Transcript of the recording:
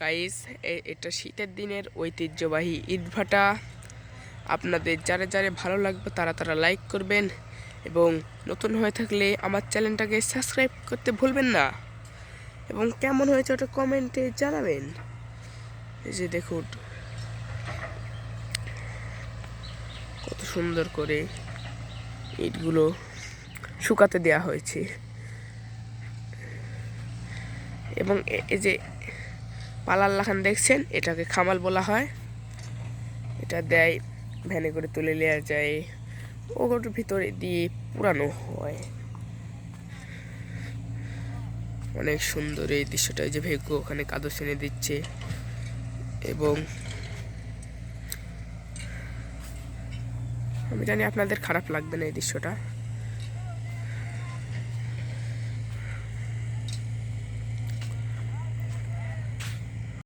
Guys এটা শীতের দিনের ঐতিহ্যবাহী ইটভাটা আপনাদের যারা যারা ভালো লাগবে তারা তারা লাইক করবেন এবং নতুন হয়ে থাকলে আমার চ্যানেলটাকে সাবস্ক্রাইব করতে ভুলবেন না। এবং কেমন হয়েছে ওটা কমেন্টে জানাবেন। এই যে দেখুন, কত সুন্দর করে ইটগুলো শুকাতে দেওয়া হয়েছে। এবং এই যে পালার লাখান দেখছেন? এটাকে খামাল বলা হয়। এটা দেয়, ভ্যানে করে তুলে নেওয়া যায়। ওগুলোর ভিতরে দিয়ে পুরানো হয়। অনেক সুন্দর এই দৃশ্যটা। যে ভেগু ওখানে কাদর এনে দিচ্ছে। এবং আমি জানি আপনাদের খারাপ লাগবে না এই দৃশ্যটা।